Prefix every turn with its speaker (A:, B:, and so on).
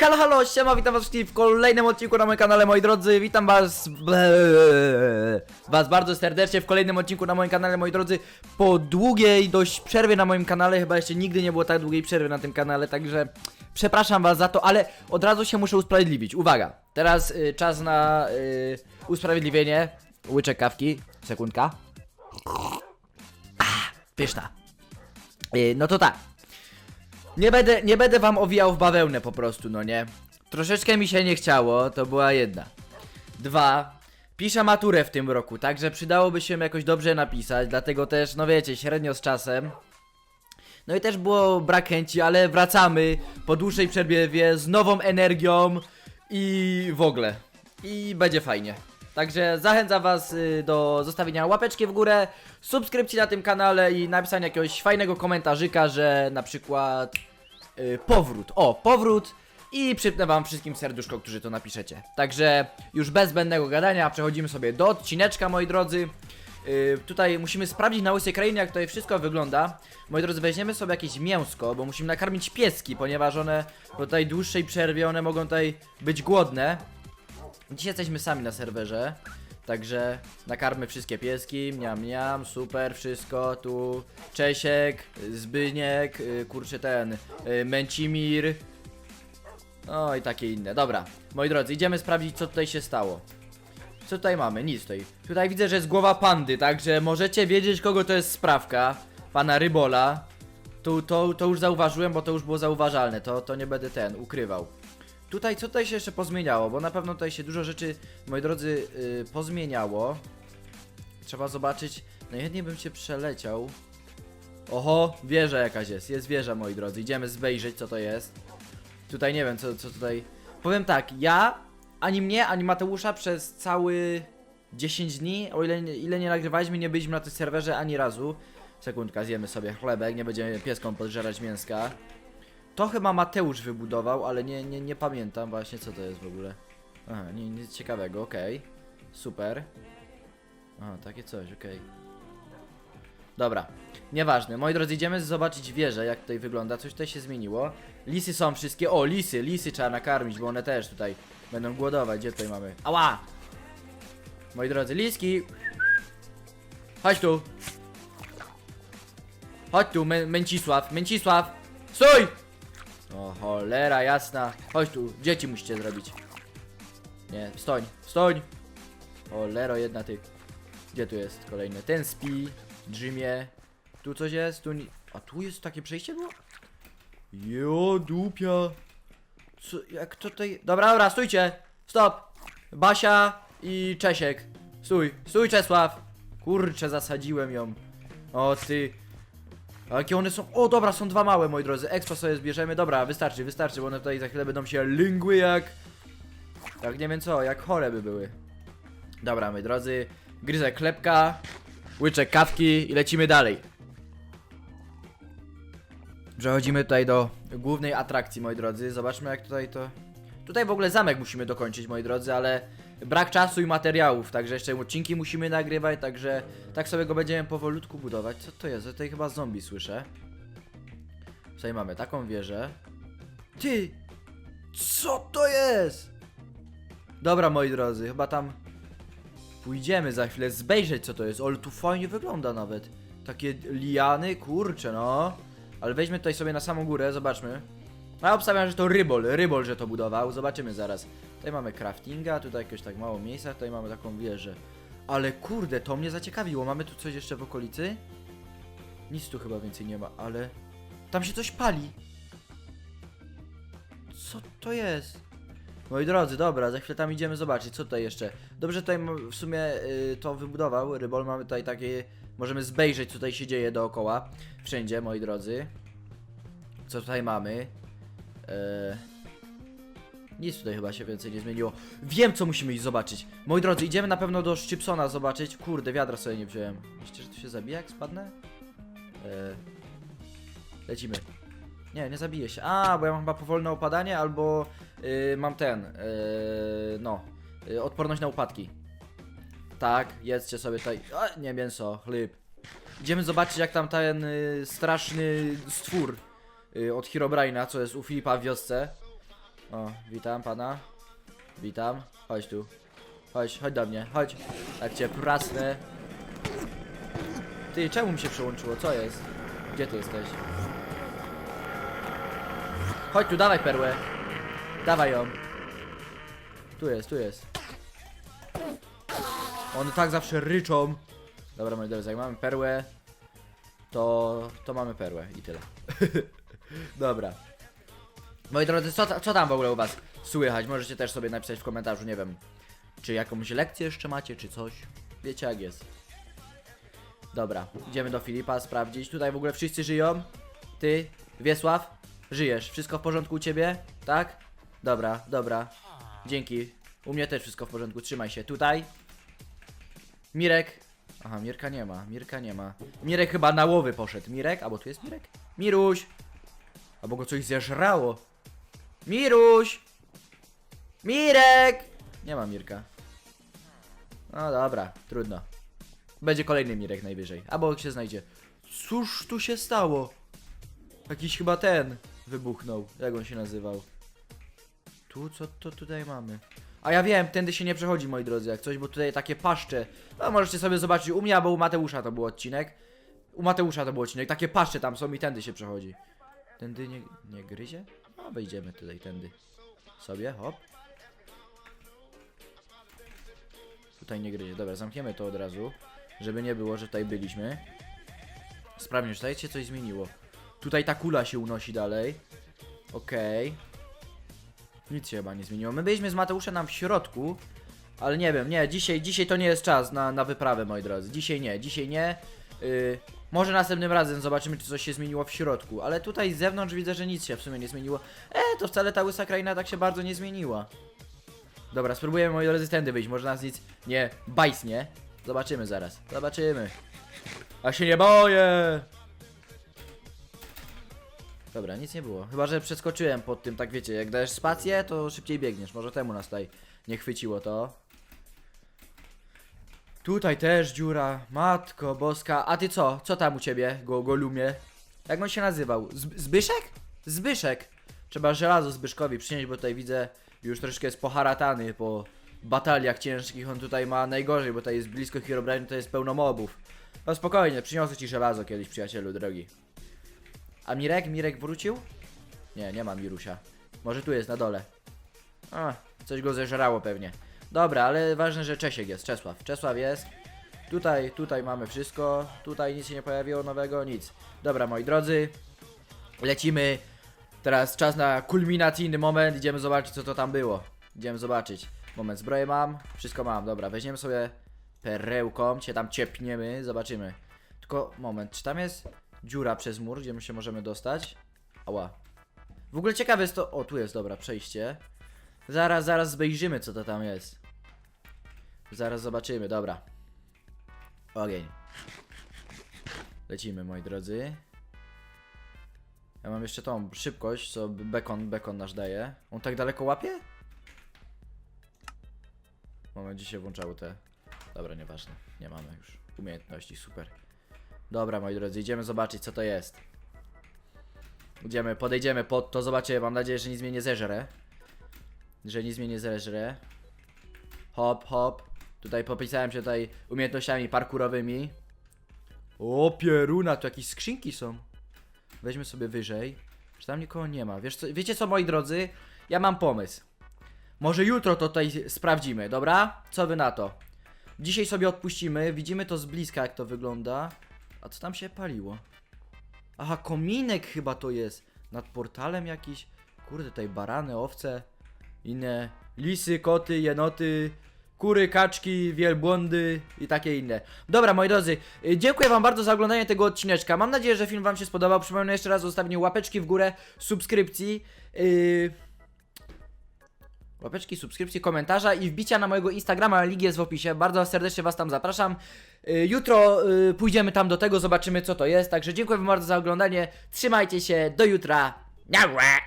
A: Halo, halo, siema, witam was wszystkich w kolejnym odcinku na moim kanale, moi drodzy, witam was was bardzo serdecznie w kolejnym odcinku na moim kanale, moi drodzy, po długiej dość przerwie na moim kanale, chyba jeszcze nigdy nie było tak długiej przerwy na tym kanale, także przepraszam was za to, ale od razu się muszę usprawiedliwić, uwaga, teraz y, czas na y, usprawiedliwienie, łyczek kawki, sekundka, ah, pyszna, y, no to tak, nie będę, nie będę wam owijał w bawełnę po prostu, no nie? Troszeczkę mi się nie chciało, to była jedna. Dwa, piszę maturę w tym roku, także przydałoby się jakoś dobrze napisać, dlatego też, no wiecie, średnio z czasem. No i też było brak chęci, ale wracamy po dłuższej przerwie z nową energią i w ogóle. I będzie fajnie. Także zachęcam was y, do zostawienia łapeczki w górę, subskrypcji na tym kanale i napisania jakiegoś fajnego komentarzyka, że na przykład y, powrót. O, powrót i przypnę wam wszystkim serduszko, którzy to napiszecie. Także już bez zbędnego gadania przechodzimy sobie do odcineczka, moi drodzy. Yy, tutaj musimy sprawdzić na łysej krainie, jak tutaj wszystko wygląda. Moi drodzy, weźmiemy sobie jakieś mięsko, bo musimy nakarmić pieski, ponieważ one po tej dłuższej przerwie one mogą tutaj być głodne. Dzisiaj jesteśmy sami na serwerze. Także nakarmy wszystkie pieski, miam miam, super, wszystko, tu Czesiek, Zbyniek, y, kurczę ten, y, Męcimir, no i takie inne, dobra, moi drodzy, idziemy sprawdzić co tutaj się stało. Co tutaj mamy? Nic tutaj. Tutaj widzę, że jest głowa pandy, także możecie wiedzieć kogo to jest sprawka, pana Rybola. Tu, to, to już zauważyłem, bo to już było zauważalne, to, to nie będę ten, ukrywał. Tutaj, co tutaj się jeszcze pozmieniało? Bo na pewno tutaj się dużo rzeczy, moi drodzy, yy, pozmieniało. Trzeba zobaczyć. Najchętniej bym się przeleciał. Oho, wieża jakaś jest. Jest wieża, moi drodzy. Idziemy zbejrzeć, co to jest. Tutaj nie wiem, co, co tutaj. Powiem tak, ja, ani mnie, ani Mateusza przez cały 10 dni, o ile, ile nie nagrywaliśmy, nie byliśmy na tym serwerze ani razu. Sekundka, zjemy sobie chlebek, nie będziemy pieskom podżerać mięska. To chyba Mateusz wybudował, ale nie, nie, nie pamiętam właśnie co to jest w ogóle. Aha, nic ciekawego, okej. Super. Aha, takie coś, okej. Dobra, nieważne. Moi drodzy, idziemy zobaczyć wieżę, jak tutaj wygląda. Coś tutaj się zmieniło. Lisy są wszystkie. O, lisy, lisy trzeba nakarmić, bo one też tutaj będą głodować. Gdzie tutaj mamy? Ała! Moi drodzy, liski! Chodź tu! Chodź tu, Mę Męcisław, Męcisław! Stój! O cholera jasna. Chodź tu, dzieci musicie zrobić. Nie, stoń, stoń! Cholero jedna ty. Gdzie tu jest kolejny? Ten spi, drzymie. Tu coś jest, tu. A tu jest takie przejście było? Jo, dupia. Co, jak to tutaj... Dobra, dobra, stójcie! Stop! Basia i Czesiek. Stój, stój Czesław! Kurczę, zasadziłem ją. O ty. Jakie one są? O, dobra, są dwa małe, moi drodzy. Expo sobie zbierzemy. Dobra, wystarczy, wystarczy, bo one tutaj za chwilę będą się lingły jak... Jak nie wiem co, jak chore by były. Dobra, moi drodzy. Gryzę klepka, łyczek kawki i lecimy dalej. Przechodzimy tutaj do głównej atrakcji, moi drodzy. Zobaczmy jak tutaj to... Tutaj w ogóle zamek musimy dokończyć, moi drodzy, ale brak czasu i materiałów, także jeszcze odcinki musimy nagrywać, także tak sobie go będziemy powolutku budować. Co to jest? Tutaj chyba zombie słyszę. Tutaj mamy taką wieżę. Ty! Co to jest? Dobra, moi drodzy, chyba tam pójdziemy za chwilę zbejrzeć co to jest. Ale tu fajnie wygląda nawet. Takie liany, kurcze no. Ale weźmy tutaj sobie na samą górę, zobaczmy. No ja obstawiam, że to Rybol, Rybol, że to budował, zobaczymy zaraz. Tutaj mamy craftinga, tutaj jakieś tak mało miejsca, tutaj mamy taką wieżę. Ale kurde, to mnie zaciekawiło, mamy tu coś jeszcze w okolicy? Nic tu chyba więcej nie ma, ale... Tam się coś pali! Co to jest? Moi drodzy, dobra, za chwilę tam idziemy zobaczyć, co tutaj jeszcze. Dobrze tutaj w sumie y, to wybudował, Rybol, mamy tutaj takie... Możemy zbejrzeć, co tutaj się dzieje dookoła. Wszędzie, moi drodzy. Co tutaj mamy? Eee... Nic tutaj chyba się więcej nie zmieniło. Wiem, co musimy iść zobaczyć. Moi drodzy, idziemy na pewno do Szczypsona zobaczyć. Kurde, wiadra sobie nie wziąłem. Myślicie, że tu się zabija, jak spadnę? Eee... Lecimy. Nie, nie zabije się. A, bo ja mam chyba powolne opadanie, albo yy, mam ten, yy, no, yy, odporność na upadki. Tak, jedzcie sobie tutaj. A, nie mięso, chleb. Idziemy zobaczyć, jak tam ten y, straszny stwór y, od Herobrine'a, co jest u Filipa w wiosce. O, witam pana. Witam. Chodź tu. Chodź, chodź do mnie, chodź. Tak cię prasnę. Ty, czemu mi się przełączyło? Co jest? Gdzie ty jesteś? Chodź tu, dawaj perłę. Dawaj ją. Tu jest, tu jest. One tak zawsze ryczą. Dobra, moi drodzy, jak mamy perłę, to, to mamy perłę i tyle. Dobra. Moi drodzy, co, co tam w ogóle u was słychać? Możecie też sobie napisać w komentarzu, nie wiem, czy jakąś lekcję jeszcze macie, czy coś. Wiecie jak jest. Dobra, idziemy do Filipa sprawdzić. Tutaj w ogóle wszyscy żyją. Ty, Wiesław, żyjesz. Wszystko w porządku u ciebie? Tak? Dobra, dobra. Dzięki. U mnie też wszystko w porządku, trzymaj się. Tutaj. Mirek. Aha, Mirka nie ma, Mirka nie ma. Mirek chyba na łowy poszedł. Mirek? Albo tu jest Mirek? Miruś! Albo go coś zeżrało. Miruś! Mirek! Nie ma Mirka. No dobra, trudno. Będzie kolejny Mirek najwyżej. Albo się znajdzie. Cóż tu się stało? Jakiś chyba ten wybuchnął. Jak on się nazywał? Tu, co to tutaj mamy? A ja wiem, tędy się nie przechodzi, moi drodzy, jak coś, bo tutaj takie paszcze. No możecie sobie zobaczyć u mnie albo u Mateusza to był odcinek. U Mateusza to był odcinek, takie paszcze tam są i tędy się przechodzi. Tędy nie, nie gryzie? No wejdziemy tutaj, tędy. Sobie, hop. Tutaj nie gryzie. Dobra, zamkniemy to od razu, żeby nie było, że tutaj byliśmy. Czy tutaj się coś zmieniło. Tutaj ta kula się unosi dalej. Okej. Nic się chyba nie zmieniło. My byliśmy z Mateuszem tam w środku, ale nie wiem, nie, dzisiaj, dzisiaj to nie jest czas na, na wyprawę, moi drodzy. Dzisiaj nie, dzisiaj nie. Yy, może następnym razem zobaczymy, czy coś się zmieniło w środku, ale tutaj z zewnątrz widzę, że nic się w sumie nie zmieniło. E, to wcale ta łysa kraina tak się bardzo nie zmieniła. Dobra, spróbujemy, moi drodzy, tędy wyjść. Może nas nic nie bajsnie. Zobaczymy zaraz. Zobaczymy. A się nie boję! Dobra, nic nie było. Chyba, że przeskoczyłem pod tym, tak wiecie, jak dajesz spację, to szybciej biegniesz. Może temu nas tutaj nie chwyciło to. Tutaj też dziura. Matko boska. A ty co? Co tam u ciebie, go, Golumie? Jak on się nazywał? Zb Zbyszek? Zbyszek. Trzeba żelazo Zbyszkowi przynieść, bo tutaj widzę już troszkę jest poharatany po bataliach ciężkich. On tutaj ma najgorzej, bo tutaj jest blisko Herobrine, to jest pełno mobów. No spokojnie, przyniosę ci żelazo kiedyś, przyjacielu drogi. A Mirek? Mirek wrócił? Nie, nie ma Mirusia. Może tu jest na dole. A, coś go zeżerało pewnie. Dobra, ale ważne, że Czesiek jest, Czesław. Czesław jest. Tutaj, tutaj mamy wszystko. Tutaj nic się nie pojawiło nowego, nic. Dobra, moi drodzy. Lecimy. Teraz czas na kulminacyjny moment. Idziemy zobaczyć, co to tam było. Idziemy zobaczyć. Moment, zbroję mam. Wszystko mam. Dobra, weźmiemy sobie perełką. Cię tam ciepniemy. Zobaczymy. Tylko moment, czy tam jest dziura przez mur, gdzie my się możemy dostać? Ała. W ogóle ciekawe jest to... O, tu jest, dobra, przejście. Zaraz, zaraz zbejrzymy, co to tam jest. Zaraz zobaczymy, dobra. Ogień. Lecimy, moi drodzy. Ja mam jeszcze tą szybkość, co bekon, bekon nasz daje. On tak daleko łapie? Moment, gdzie się włączały te... Dobra, nieważne. Nie mamy już umiejętności, super. Dobra, moi drodzy, idziemy zobaczyć, co to jest. Idziemy, podejdziemy pod to, zobaczymy. Mam nadzieję, że nic mnie nie zeżre. Że nic mnie nie zeżre. Hop, hop. Tutaj popisałem się tutaj umiejętnościami parkurowymi. O, pieruna, tu jakieś skrzynki są. Weźmy sobie wyżej. Czy tam nikogo nie ma? Wiesz co, wiecie co, moi drodzy? Ja mam pomysł. Może jutro to tutaj sprawdzimy, dobra? Co wy na to? Dzisiaj sobie odpuścimy, widzimy to z bliska, jak to wygląda. A co tam się paliło? Aha, kominek chyba to jest. Nad portalem jakiś. Kurde, tutaj barany, owce, inne lisy, koty, jenoty, kury, kaczki, wielbłądy i takie inne. Dobra, moi drodzy, y, dziękuję wam bardzo za oglądanie tego odcineczka. Mam nadzieję, że film wam się spodobał. Przypomnę jeszcze raz o zostawieniu łapeczki w górę, subskrypcji. Yy... Łapeczki, subskrypcji, komentarza i wbicia na mojego Instagrama, link jest w opisie. Bardzo serdecznie Was tam zapraszam. Y, Jutro y, pójdziemy tam do tego, zobaczymy co to jest. Także dziękuję Wam bardzo za oglądanie. Trzymajcie się, do jutra. Nara!